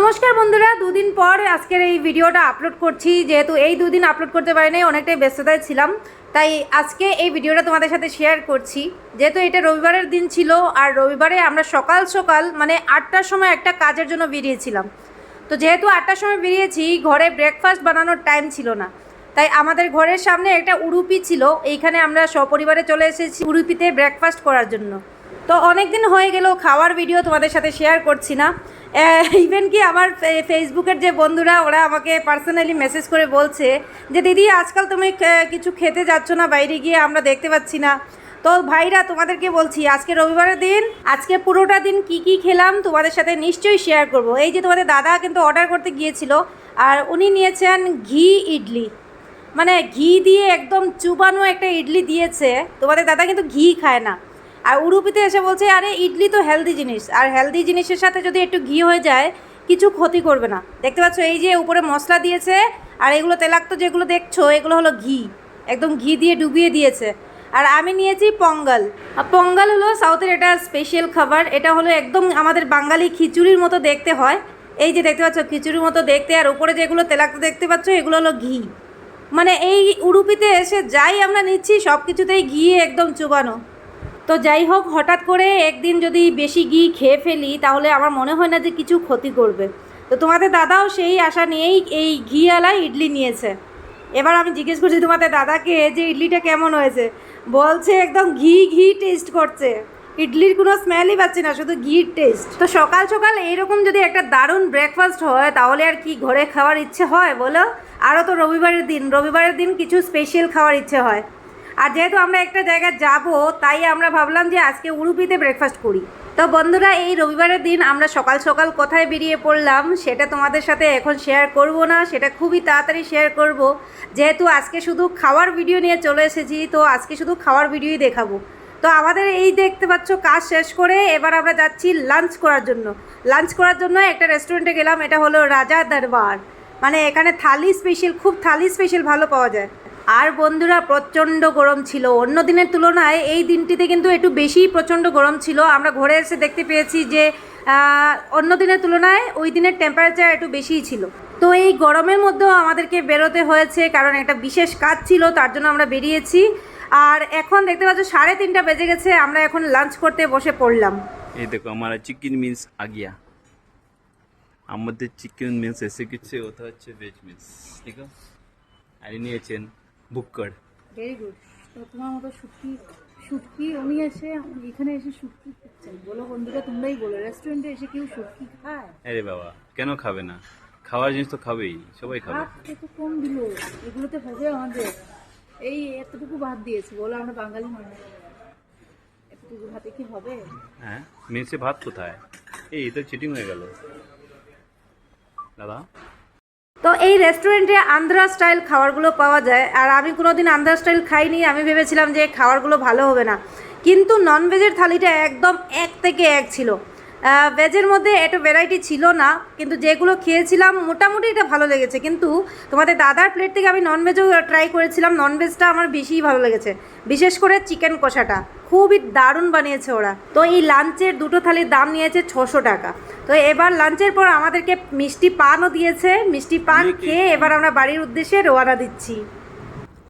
নমস্কার বন্ধুরা, দুদিন পর আজকের এই ভিডিওটা আপলোড করছি। যেহেতু এই দুদিন আপলোড করতে পারিনি, অনেকটাই ব্যস্ততায় ছিলাম। তাই আজকে এই ভিডিওটা তোমাদের সাথে শেয়ার করছি। যেহেতু এটা রবিবারের দিন ছিল, আর রবিবারে আমরা সকাল সকাল মানে আটটার সময় একটা কাজের জন্য বেরিয়েছিলাম। তো যেহেতু আটটার সময় বেরিয়েছি, ঘরে ব্রেকফাস্ট বানানোর টাইম ছিল না। তাই আমাদের ঘরের সামনে একটা উড়ুপি ছিল, এইখানে আমরা সপরিবারে চলে এসেছি উড়ুপিতে ব্রেকফাস্ট করার জন্য। তো অনেক দিন হয়ে গেল, খাওয়ার ভিডিও তোমাদের সাথে শেয়ার করছি না। ইভেন কি আমার ফেসবুকের যে বন্ধুরা, ওরা আমাকে পার্সোনালি মেসেজ করে বলছে যে, দিদি, আজকাল তুমি কিছু খেতে যাচ্ছ না, বাইরে গিয়ে আমরা দেখতে পাচ্ছি না। তো ভাইরা, তোমাদেরকে বলছি, আজকে রবিবারের দিন, আজকে পুরোটা দিন কি কি খেলাম তোমাদের সাথে নিশ্চয়ই শেয়ার করব। এই যে তোমাদের দাদা কিন্তু অর্ডার করতে গিয়েছিল, আর উনি নিয়েছেন ঘি ইডলি। মানে ঘি দিয়ে একদম চুবানো একটা ইডলি দিয়েছে, তোমাদের দাদা কিন্তু ঘি খায় না। আর উড়ুপিতে এসে বলছে, আরে, ইডলি তো হেলদি জিনিস। আর হেলদি জিনিসের সাথে যদি একটু ঘি হয়ে যায়, কিছু ক্ষতি করবে না। দেখতে পাচ্ছ, এই যে উপরে মশলা দিয়েছে, আর এগুলো তেলাক্ত যেগুলো দেখছ, এগুলো হলো ঘি। একদম ঘি দিয়ে ডুবিয়ে দিয়েছে। আর আমি নিয়েছি পঙ্গাল। আর পঙ্গাল হলো সাউথের এটা স্পেশাল খাবার। এটা হলো একদম আমাদের বাঙালি খিচুড়ির মতো দেখতে হয়। এই যে দেখতে পাচ্ছ, খিচুড়ির মতো দেখতে। আর উপরে যেগুলো তেলাক্ত দেখতে পাচ্ছ, এগুলো হলো ঘি। মানে এই উড়ুপিতে এসে যাই আমরা নিচ্ছি সব কিছুতেই ঘি একদম চুবানো। তো যাই হোক, হঠাৎ করে একদিন যদি বেশি ঘি খেয়ে ফেলি, তাহলে আমার মনে হয় না যে কিছু ক্ষতি করবে। তো তোমাদের দাদাও সেই আশা নিয়েই এই ঘিওয়ালা ইডলি নিয়েছে। এবার আমি জিজ্ঞেস করছি, তোমাদের দাদাকে যে ইডলিটা কেমন হয়েছে? বলছে, একদম ঘি ঘি টেস্ট করছে। ইডলির কোনো স্মেলই পাচ্ছি না, শুধু ঘির টেস্ট তো সকাল সকাল এইরকম যদি একটা দারুণ ব্রেকফাস্ট হয়, তাহলে আর কি ঘরে খাওয়ার ইচ্ছে হয় বলো? আরও তো রবিবারের দিন। রবিবারের দিন কিছু স্পেশাল খাওয়ার ইচ্ছে হয়। আর যেহেতু আমরা একটা জায়গায় যাব, তাই আমরা ভাবলাম যে আজকে উড়ুপিতে ব্রেকফাস্ট করি। তো বন্ধুরা, এই রবিবারের দিন আমরা সকাল সকাল কোথায় বেরিয়ে পড়লাম, সেটা তোমাদের সাথে এখন শেয়ার করব না, সেটা খুবই তাড়াতাড়ি শেয়ার করব। যেহেতু আজকে শুধু খাওয়ার ভিডিও নিয়ে চলে এসেছি, তো আজকে শুধু খাওয়ার ভিডিওই দেখাবো। তো আমাদের এই দেখতে পাচ্ছ, কাজ শেষ করে এবার আমরা যাচ্ছি লাঞ্চ করার জন্য। লাঞ্চ করার জন্য একটা রেস্টুরেন্টে গেলাম, এটা হলো রাজা দরবার। মানে এখানে থালি স্পেশাল খুব থালি স্পেশাল ভালো পাওয়া যায়। আর বন্ধুরা প্রচণ্ড গরম ছিল। অন্য দিনের তুলনায় এই দিনটিতে কিন্তু একটু বেশি প্রচণ্ড গরম ছিল। আমরা ঘরে এসে দেখতে পেয়েছি যে অন্য দিনের তুলনায় ওই দিনের টেম্পারেচার একটু বেশিই ছিল। তো এই গরমের মধ্যেও আমাদেরকে বেরোতে হয়েছে, কারণ একটা বিশেষ কাজ ছিল, তার জন্য আমরা বেরিয়েছি। আর এখন দেখতে পাচ্ছ, সাড়ে তিনটা বেজে গেছে, আমরা এখন লাঞ্চ করতে বসে পড়লাম। এই দেখো, আমার চিকেন মিন্স আগিয়া। আমাদের চিকেন মিন্স এসে গেছে, ওটা হচ্ছে ভেজ মিন্স ঠিক আছে? আর নিয়েছেন বুক্কর ভেরি গুড তো তোমার মতো শুটকি শুটকি উনি এসে এখানে এসে শুটকি খাচ্ছেন বলো বন্ধুরা তোমরাই বলো রেস্টুরেন্টে এসে কেউ শুটকি খায়? আরে বাবা কেন খাবে না? খাওয়ার জিনিস তো খাবেই সবাই খাবে। ভাত কম দিল এগুলোতে হবে আমাদের। এই এতটুকু ভাত দিয়েছে বলো আমরা বাঙালি মানুষ। এতটুকু ভাতে কি হবে? হ্যাঁ মেসে ভাত কোথায়? এই তো চিটিং হয়ে গেল। দাদা? তো এই রেস্টুরেন্টে আন্ধ্রা স্টাইল খাবারগুলো পাওয়া যায়। আর আমি কোনোদিন আন্ধ্রা স্টাইল খাইনি, আমি ভেবেছিলাম যে খাবারগুলো ভালো হবে না। কিন্তু নন ভেজের থালিটা একদম এক থেকে এক ছিল। ভেজের মধ্যে এত ভ্যারাইটি ছিল না, কিন্তু যেগুলো খেয়েছিলাম, মোটামুটি এটা ভালো লেগেছে। কিন্তু তোমাদের দাদার প্লেট থেকে আমি ননভেজও ট্রাই করেছিলাম ননভেজটা আমার বেশিই ভালো লেগেছে। বিশেষ করে চিকেন কষাটা। খুবই দারুণ বানিয়েছে ওরা। তো এই লাঞ্চের দুটো থালির দাম নিয়েছে ছশো টাকা। তো এবার লাঞ্চের পর আমাদেরকে মিষ্টি পানও দিয়েছে। মিষ্টি পান খেয়ে এবার আমরা বাড়ির উদ্দেশ্যে রোয়ানা দিচ্ছি।